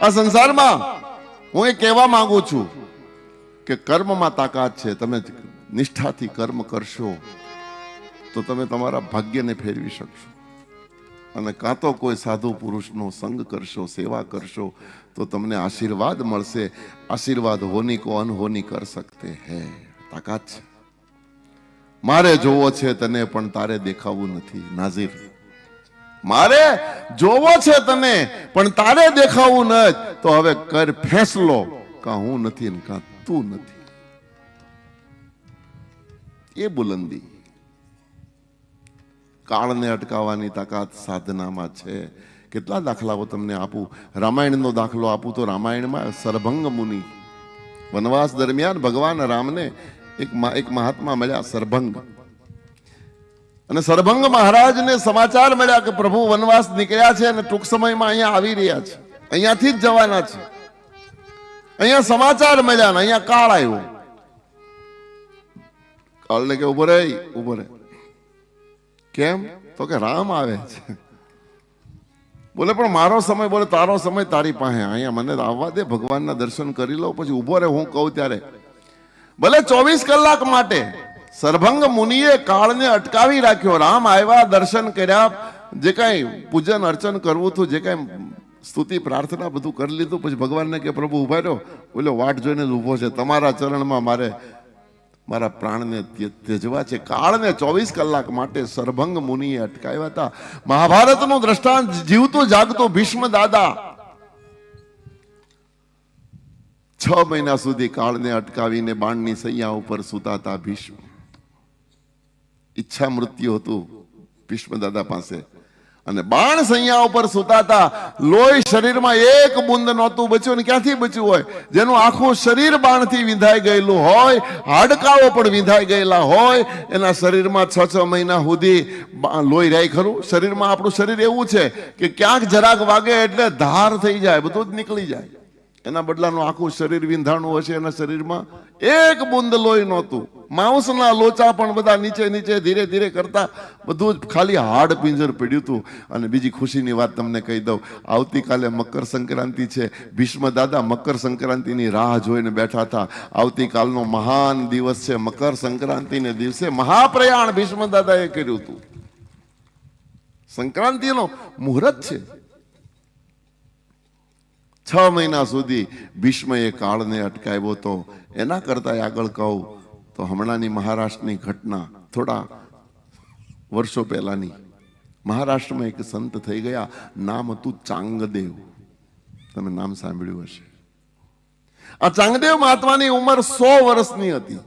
આ સંસારમાં હું એ કહેવા માંગુ છું કે કર્મમાં તાકાત છે, તમે નિષ્ઠાથી કર્મ કરશો, તો તમે તમારા ભાગ્યને ફેરવી શકશો. અને કાં તો કોઈ સાધુ પુરુષનો સંગ કરશો, સેવા કરશો, તો તમને આશીર્વાદ મળશે. આશીર્વાદ હોની કો અનહોની કર સકતે હે. તાકાત છે. મારે જોવો છે તને પણ તારે દેખાવું નથી. નાઝીર. મારે જોવો છે તને, પણ તારે દેખાવું ન તો હવે કર ફેંસલો, કા હું નથી ને કા તું નથી. એ બુલંદી. કાળને અટકાવવાની તાકાત સાધનામાં છે. કેટલા દાખલાઓ તમને આપું. રામાયણનો દાખલો આપું તો રામાયણમાં સરભંગ મુનિ. વનવાસ દરમિયાન ભગવાન રામને એક એક મહાત્મા મળ્યા, સરભંગ. અને સરભંગ મહારાજને સમાચાર મળ્યા કે પ્રભુ વનવાસ નીકળ્યા છે અને ટૂંક સમયમાં અહીંયા આવી રહ્યા છે. અહીંયાથી જ જવાના છે. અહીંયા સમાચાર મળ્યા ને અહીંયા કાળ આવ્યો. કાળને કે ઊભો રે ઊભો રે કેમ? તો કે રામ આવે છે. બોલે, પણ મારો સમય, બોલે, તારો સમય તારી પાસે. અહીંયા મને આવવા દે, ભગવાનના દર્શન કરી લો, પછી ઊભો રે હું કહું ત્યારે. ભલે ચોવીસ કલાક માટે સરભંગ મુનિએ કાળને અટકાવી રાખ્યો. રામ આવ્યા, દર્શન કર્યા. જે કાંઈ પૂજન અર્ચન કરવું હતું, જે કાંઈ સ્તુતિ, પ્રાર્થના બધું કરી લીધું, પછી ભગવાનને કે, પ્રભુ ઊભા રહ્યો બોલો વાટ જોઈને જ ઊભો છે. તમારા ચરણમાં મારે, મારા પ્રાણને ત્યજવા છે. કાળને ચોવીસ કલાક માટે સરભંગ મુનિએ અટકાવ્યા હતા. મહાભારતનું દ્રષ્ટાંત, જીવતું, જાગતું ભીષ્મ દાદા છ મહિના સુધી કાળને અટકાવીને બાણની સૈયા ઉપર સુતાતા ભીષ્મ. ઈચ્છા મૃત્યુ હતું ભીષ્મ દાદા પાસે. અને બાણ સૈયા ઉપર સુતાતા લોહી શરીરમાં એક બુંદ નહોતું બચ્યું ને ક્યાંથી બચ્યું હોય? જેનું આખું શરીર બાણથી વિંધાઈ ગયેલું હોય, હાડકાઓ પણ વિંધાઈ ગયેલા હોય, એના શરીરમાં છ છ મહિના સુધી લોહી રહી ખરું? શરીરમાં આપણું શરીર એવું છે કે ક્યાંક જરાક વાગે એટલે ધાર થઈ જાય, બધું જ નીકળી જાય. એના બદલાનું આખું શરીર વિંધાણું હશે એના શરીરમાં. એક બુંદ લોહી નહોતું. માંસના લોચા પણ બધા નીચે નીચે ધીરે ધીરે કરતા બધું જ ખાલી હાડ પિંજર પડ્યું હતું. અને બીજી ખુશીની વાત તમને કહી દઉં. આવતીકાલે મકર સંક્રાંતિ છે. ભીષ્મ દાદા મકર સંક્રાંતિની રાહ જોઈને બેઠા હતા. આવતીકાલનો મહાન દિવસ છે. મકર સંક્રાંતિને દિવસે મહાપ્રયાણ ભીષ્મ દાદાએ કર્યું હતું. સંક્રાંતિનો મુહૂર્ત છે. છ મહિના સુધી ભીષ્મએ કાળને અટકાવ્યો તો એના કરતા આગળ કહું તો હમણાંની મહારાષ્ટ્રની ઘટના થોડા વર્ષો પહેલાની. મહારાષ્ટ્રમાં એક સંત થઈ ગયા, નામ હતું ચાંગદેવ. તમે નામ સાંભળ્યું હશે. આ ચાંગદેવ મહાત્માની ઉંમર સો વર્ષની હતી.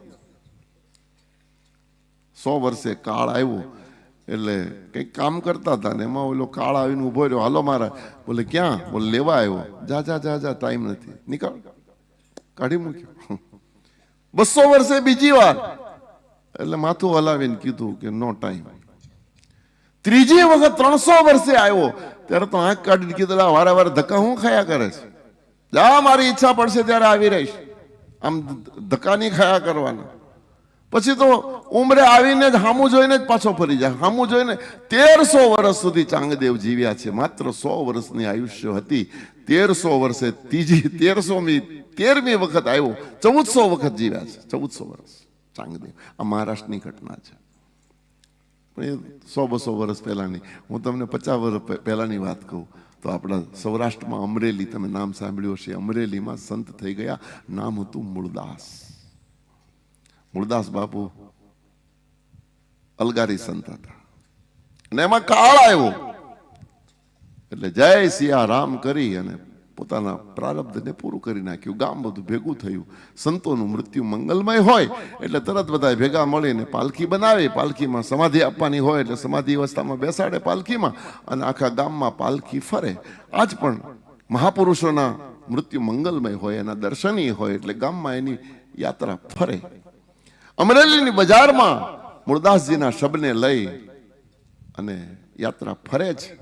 સો વર્ષે કાળ આવ્યો એટલે કંઈક કામ કરતા હતા ને એમાં ઓલો કાળ આવીને ઊભો રહ્યો હાલો મારા. બોલે ક્યાં? બોલે લેવા આવ્યો. જા જા જા જા ટાઈમ નથી. નીકળ. કાઢી મૂક્યો. બસો વર્ષે બીજી વાર. એટલે માથું હલાવીને કીધું કે નો ટાઈમ. ત્રીજી વખત ત્રણસો વર્ષે આવ્યો. ત્યારે તો આંખ કાઢીને કીધું "લા, વારે વારે ધક્કા હું ખાયા કરે છે? જા મારી ઈચ્છા પડશે ત્યારે આવી રહીશ. આમ ધક્કા નહીં ખાયા કરવાના. પછી તો ઉમરે આવીને જ હામું જોઈને જ પાછો ફરી જાય. હામું જોઈને તેરસો વર્ષ સુધી ચાંગદેવ જીવ્યા છે. માત્ર સો વર્ષની આયુષ્ય હતી. તેરસો વર્ષે ત્રીજી, તેરસોમી, તેરમી વખત આવ્યો. ચૌદસો વખત જીવ્યા છે. ચૌદસો વર્ષ ચાંગદેવ. આ મહારાષ્ટ્રની ઘટના છે. પણ એ સો બસો વર્ષ પહેલાંની. હું તમને પચાસ વર્ષ પહેલાંની વાત કહું તો આપણા સૌરાષ્ટ્રમાં અમરેલી, તમે નામ સાંભળ્યું હશે, અમરેલીમાં સંત થઈ ગયા. નામ હતું મૂળદાસ. મૂળદાસ બાપુ અલગારી સંત હતા. અને એમાં કાળ આવ્યો. એટલે જય સિયા રામ કરી અને પોતાના પ્રારબ્ધને પૂરું કરી નાખ્યું. ગામ બધું ભેગું થયું. સંતોનું મૃત્યુ મંગલમય હોય એટલે તરત બધા ભેગા મળીને પાલખી બનાવે. પાલખીમાં સમાધિ આપવાની હોય એટલે સમાધિ અવસ્થામાં બેસાડે પાલખીમાં અને આખા ગામમાં પાલખી ફરે. આજ પણ મહાપુરુષોના મૃત્યુ મંગલમય હોય, એના દર્શનીય હોય એટલે ગામમાં એની યાત્રા ફરે. અમરેલીની બજારમાં મૂળદાસજીના શબને લઈ અને યાત્રા ફરે છે.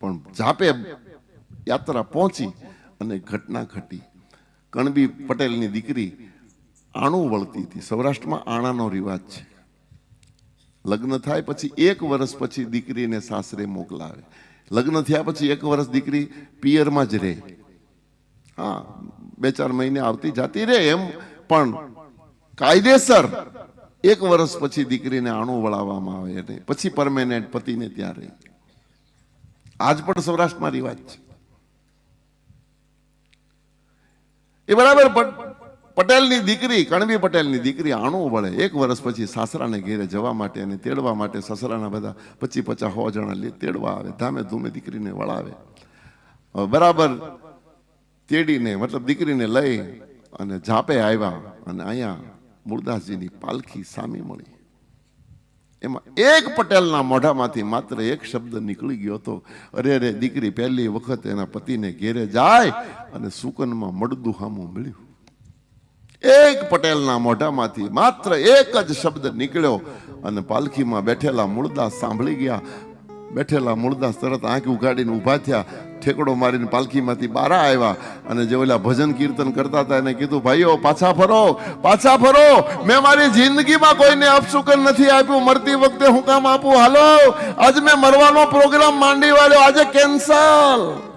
પણ જાપે યાત્રા પહોંચી અને ઘટના ઘટી. કણબી પટેલની દીકરી આણું વળતી હતી. સૌરાષ્ટ્રમાં આણાનો રિવાજ છે. લગ્ન થાય પછી એક વર્ષ પછી દીકરીને સાસરે મોકલાવે. લગ્ન થયા પછી એક વર્ષ દીકરી પિયરમાં જ રહે. હા, બે ચાર મહિને આવતી જાતી રહે એમ. પણ કાયદેસર એક વર્ષ પછી દીકરીને આણું વળાવવામાં આવે એટલે પછી પરમેનન્ટ પતિને ત્યાં રહે. આજ પણ સૌરાષ્ટ્રમાં રિવાજ છે. એ બરાબર, પટ- પટેલની દીકરી, કણવી પટેલની દીકરી આણું વળે. એક વર્ષ પછી સાસરાને ઘેરે જવા માટે અને તેડવા માટે સસરાના બધા પચી પચાસ સો જણા તેડવા આવે, ધામે ધૂમે દીકરીને વળાવે. બરાબર તેડીને, મતલબ દીકરીને લઈ અને જાપે આવ્યા અને અહીંયા મુરદાસજીની પાલખી સામે મળી. એમાં એક પટેલના મોઢામાંથી માત્ર એક શબ્દ નીકળી ગયો હતો, અરે અરે, દીકરી, પહેલી વખત એના પતિને ઘેરે જાય અને સુકનમાં મળદું હામું મળ્યું. એક પટેલના મોઢામાંથી માત્ર એક જ શબ્દ નીકળ્યો અને પાલખીમાં બેઠેલા મૂળદાસ સાંભળી ગયા બેઠેલા મૂળદાસ તરત આંખ ઉગાડીને ઊભા થયા. ઠેકડો મારીને પાલખીમાંથી બહાર આવ્યા અને જે ઓલા ભજન કીર્તન કરતા હતા એને કીધું, ભાઈઓ, પાછા ફરો પાછા ફરો. મેં મારી જિંદગીમાં કોઈને અપશુકન નથી આપ્યું. મરતી વખતે હું કામ આપું. હાલો, આજ મેં મરવાનો પ્રોગ્રામ માંડી વાળ્યો. આજે કેન્સલ